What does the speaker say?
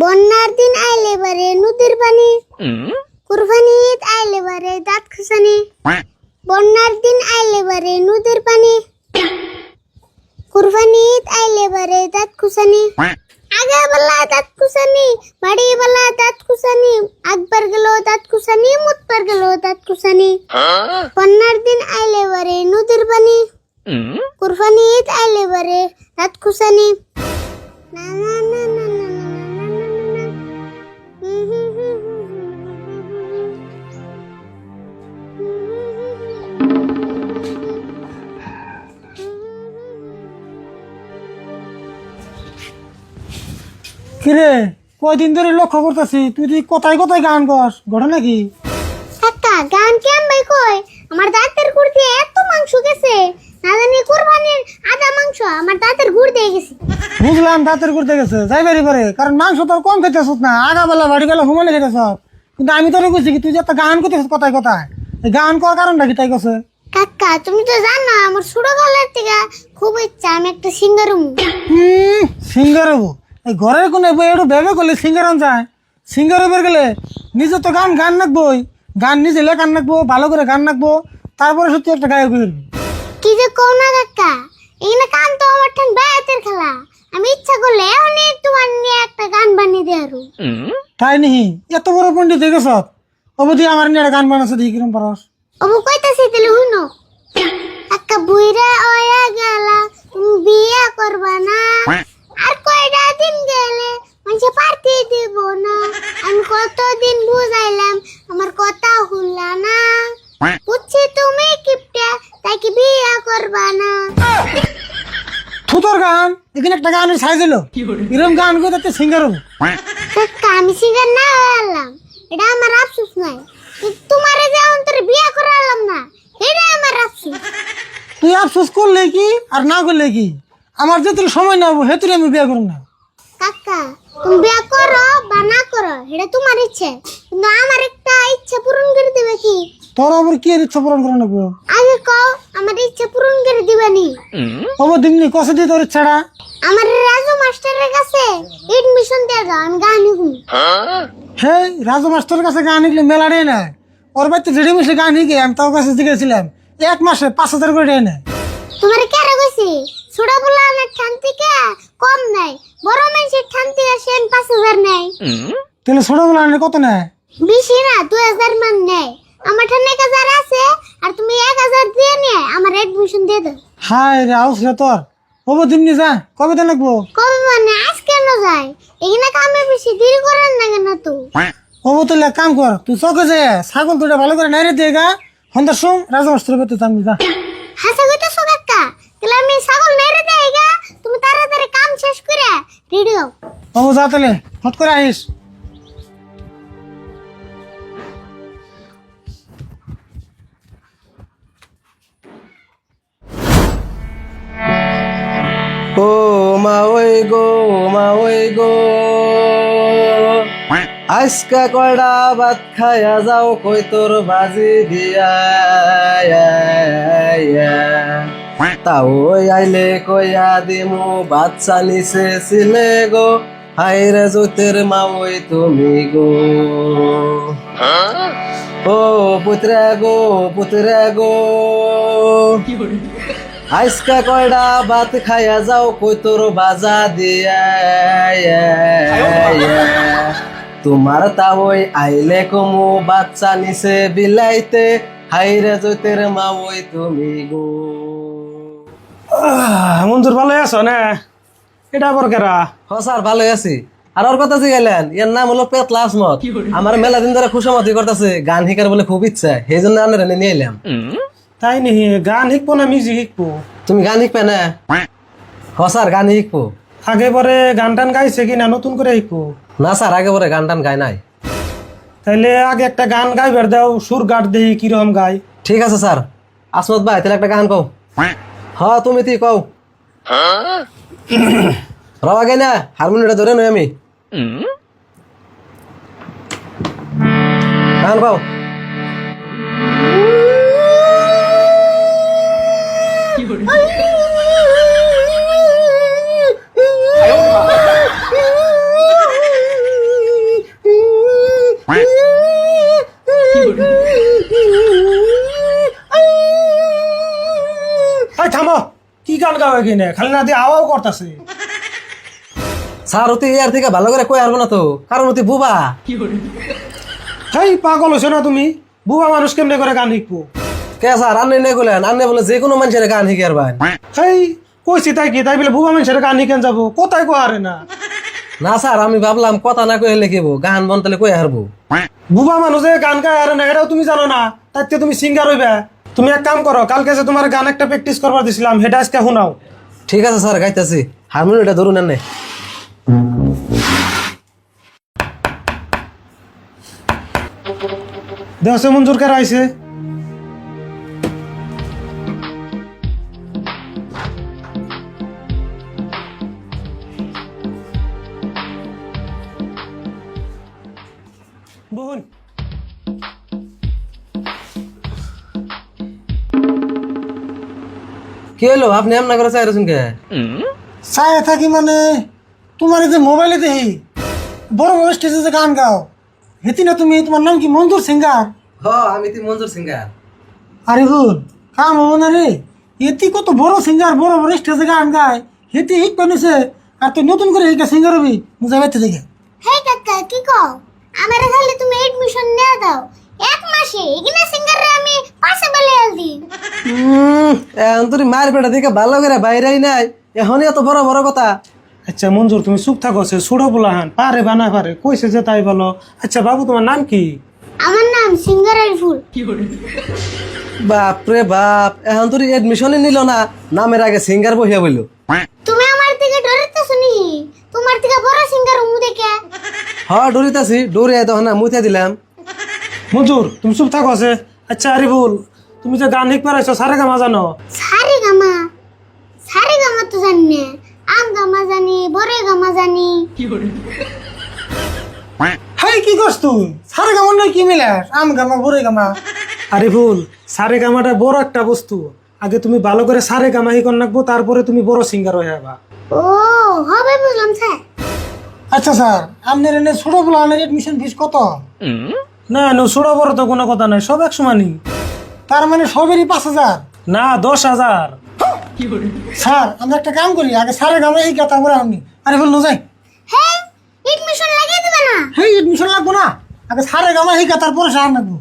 বন্যার দিন আইলে বারে নদীর পানি। কুরবানি ঈদ আইলে বারে দাঁত খুসানি। বন্যার দিন আইলে বারে নদীর পানি। কুরবানি ঈদ আইলে বারে দাঁত খুসানি। आग बल्ला तात कुसानी माडी बल्ला तात कुसानी आग पर गेलो तात कुसानी मुत पर गेलो तात कुसानी। पन्नार दिन आले वरे नुदीर बनी। कुर्फानी येत आले वरे तात कुसानी। ना ना ना কিরে কয়দিন ধরে লক্ষ্য করতেছি তুই তুই কোথায় কোথায় গান গস ঘটনা কি কাকা গান কেম ভাই কই? আমার দাঁতের গুড় এত মাংস গেছে না জানি কুরবানির আধা মাংস আমার দাঁতের গুড় দিয়ে গেছে। বুঝলাম দাঁতের করতে গেছে যাই বাড়ি পারে কারণ মাংস তোর কম খেতেছ না আগা বেলা বাড়ি বেলা হুমানে খেতেছ কিন্তু আমি তোর কইছি কি তুই যে একটা গান করতেছিস কোথায় কোথায় গান করার কারণটা কি তাই কছে কাকা তুমি তো জানো আমার ছোটবেলার থেকে খুব ইচ্ছা আমি একটা সিঙ্গার হব হুম সিঙ্গার? হব এই ঘরের কোনে বই একটু ভেবে করলে সিঙ্গার আন যায়। সিঙ্গার হবার গেলে নিজে তো গান গান নাকবই। গান নিজে লেখান নাকবো ভালো করে গান নাকবো তারপরে সত্যি একটা গায়ক হয়ে কি যে কও না কাকা এখানে গান তো আমার ঠান বায়াতের খেলা। আমি ইচ্ছা করলে অনেক তোমার নিয়ে একটা গান বানিয়ে দিয়ে আরও তাই নিহি এত বড় পণ্ডিত হয়ে গেছ? অবধি আমার নিয়ে একটা গান বানাচ্ছে দেখি কিরম পারস অবু কইতাছি তাহলে হুনো একটা বুইরা ওয়া গেলা তুমি বিয়ে করবা না আর কয়টা দিন গেলে মানুষে পার্টি দিব না আমি কতদিন বুঝাইলাম আমার কথা হুল্লা না বুঝছি তুমি কিপটা তাই কি বিয়ে করবা না ফুতর গান এখানে একটা গানের সাইজ হলো। এরকম গান করে তাতে সিঙ্গার হব। কাকা আমি সিঙ্গার না হলাম এটা আমার আফসোস নাই তোমারে যে অন্তরে বিয়ে করালাম না এটা আমার আফসোস। তুই আফসোস করলে কি আর না করলে কি? আমার যেতুল সময় না হব হেতুলে আমি বিয়ে করুন না। কাকা তুমি বিয়ে করো বা না করো এটা তোমার ইচ্ছে। কিন্তু আমার একটা ইচ্ছা পূরণ করে দিবে কি? তোর আবার কি এর ইচ্ছা পূরণ করে নেব আগে কও আমার ইচ্ছা পূরণ করে দিবে নি অবো দিমনি কষে দিয়ে তোর ইচ্ছাটা। আমার রাজু মাস্টারের কাছে এডমিশন দিয়ে দাও আমি গান শিখব হে রাজু মাস্টারের কাছে গান শিখলে মেলা দেয় না। ওর বাড়িতে জেডি মিশে গান শিখে আমি তোর কাছে জিজ্ঞেছিলাম এক মাসে পাঁচ হাজার করে দেয় না। তোমার কেন কইছি? ছোট বলা অনেক ঠান থেকে কম নাই বড় মানুষের ঠান থেকে সেন পাঁচ হাজার নেয়। তাহলে ছোটবেলা আনলে কত নেয়? বেশি না দুই হাজার মান নেয়। আমার ঠান এক হাজার আছে আর তুমি এক হাজার দিয়ে নিয়ে আমার এডমিশন দিয়ে দাও। হায় রে আউস রে তোর। অবো দিমনি যা কবে তো লাগবো? কবে মানে আজ কেন যায় এখানে কামে বেশি দেরি করেন না কেন তো? তাহলে এক কাম কর তুই চকে যে ছাগল দুটা ভালো করে নাইরে দিয়ে গা। সন্ধ্যার সম রাজু মাস্টারের বাড়িতে যাবি যা। হাসা কইতেছো কাকা তাহলে আমি ছাগল নেড়ে দেই গা তুমি তাড়াতাড়ি কাম শেষ করে রেডি হও। অবো যা তাহলে হট করে আইস। ও মা ওই গো মা ওই গো। আজকা কয়টা ভাত খায়া যাও কই তোর বাজি দিয়া তা ওই আইলে কইয়া দিমু বাচ্চা নিছে ছিলে গো। হাইরে জ্যোতির মা ওই তুমি গো। ও পুত্রা গো পুত্রা গো। আজকা কয়টা ভাত খাইয়া যাও কই তোর বাজা দিয়া? তোমার তাওই আইলে কমু বাচ্চা নিছে বিলাইতে হাইরে জৈতের মা ওই তুমি গো। মঞ্জুর ভালো আছো না? এটা আবার কেরা? হ স্যার ভালো আছি। আর ওর কথা গেলেন এর নাম হলো পেতলা আসমত। আমার মেলা দিন ধরে খুশামতি করতেছে গান শিকার বলে খুব ইচ্ছা সেই জন্য আপনারা নিয়ে এলাম। তাই নিহি গান শিখব না মিউজিক শিখব তুমি গান শিখবে না? হ স্যার গান শিখব আগে পরে গান টান গাইছে কিনা নতুন করে শিখব না স্যার আগে পরে গান টান গায় নাই। তাইলে আগে একটা গান গাইবার দাও সুর গাট দেই কিরম গাই ঠিক আছে স্যার। আসমত ভাই তাহলে একটা গান কও। হ তুমি তুই কও। রওয়া গাই না হারমোনিয়ামটা ধরে নই আমি। গান কও। থামো। কি গান গাও এখানে? খালি না দিয়ে আওয়াও করতেছে। স্যার অতি ইয়ার থেকে ভালো করে কই আরবো না তো। কারণ অতি বুবা। হেই পাগল হয়েছো না তুমি? বুবা মানুষ কেমনে করে গান শিখব? কে স্যার আন্নে নে গেলেন? আন্নে বলে যে কোনো মানুষের গান শিখে আর ভাই হেই কইছি তাই কি? তাই বলে বুবা মানুষের গান শিখেন যাব। কোথায় কো আরে না? না স্যার আমি ভাবলাম কথা না কয়ে লিখিব গান বন তাহলে কই হারবো? বুবা মানুষে গান গায় আরে না এটাও তুমি জানো না। তাইতে তুমি সিঙ্গার হইবে। তুমি এক কাম করো কালকে যে তোমার গান একটা প্র্যাকটিস করবার দিছিলাম সেটা আজকে শুনাও। ঠিক আছে স্যার গাইতেছি। হারমোনিয়ামটা ধরুন এনে। দেহসে মঞ্জুর কার আইছে। কি হলো? আপনি এমনা করে চাইছেন কে? চায় থাকি মানে তোমার এই যে মোবাইলে দেখি বড় বড় স্টেজে যে গান গাও হেতি না তুমি তোমার নাম কি মঞ্জুর সিঙ্গার হ আমি তুই মঞ্জুর সিঙ্গার আরে ভুল কাম হব না রে। এতি কত বড় সিঙ্গার বড় বড় স্টেজে গান গায়। হেতি হিট বানিয়েছে আর তুই নতুন করে হিট সিঙ্গার হবি মুজা বাইতে দেখে। হে কাকা কি কও? আমারে খালি তুমি এডমিশন নিয়ে দাও। এক মাসে এখানে সিঙ্গারে আমি পাশে বেলে আলদি এখন তোর মায়ের পেটা দিকে ভালো করে বাইরেই নাই। এখনই এত বড় বড় কথা। আচ্ছা মঞ্জুর তুমি চুপ থাকো সে সুড়ো বলাহান। পারে বা না পারে কইছে যে তাই বলো। আচ্ছা বাবু তোমার নাম কি? আমার নাম সিঙ্গারের ফুল। বাপ রে বাপ এখন তোর এডমিশনই নিল না। নামের আগে সিঙ্গার বহিয়া বলল তুমি আমার থেকে ডরিতেছো নি? তোমার থেকে বড় সিঙ্গার উমু দেখে। হ ডরিতাছি ডরে তখন মুথে দিলাম। মঞ্জুর তুমি চুপ থাকো সে। আচ্ছা আরিফুল তুমি যে গান শিখবার আইছো সারে গামা জানো? সারে গামা সারে গামা তো জানি না। আম গামা জানি। বরে গামা জানি হাই কি করছ তুই? সারে গামন নয় কি মিলে আম গামা বরে গামা আরিফুল সারে গামাটা বড় একটা বস্তু। আগে তুমি ভালো করে সারে গামা শিখন রাখব তারপরে তুমি বড় সিঙ্গার হয়ে যাবা। ও হবে বুঝলাম স্যার। আচ্ছা স্যার আপনার এনে ছোট বলা এডমিশন ফিস কত? না নো ছোট বড় তো কোনো কথা নাই সব এক সমানই তার মানে সবেরই পাঁচ হাজার। না দশ হাজার। স্যার আমরা একটা কাম করি আগে সারে গামা এই কথা বলে আপনি আরে বলল যাই। হ্যাঁ এডমিশন লাগিয়ে দিবে না? হ্যাঁ এডমিশন লাগবো না। আগে সারে গামা এই তারপরে সার লাগবো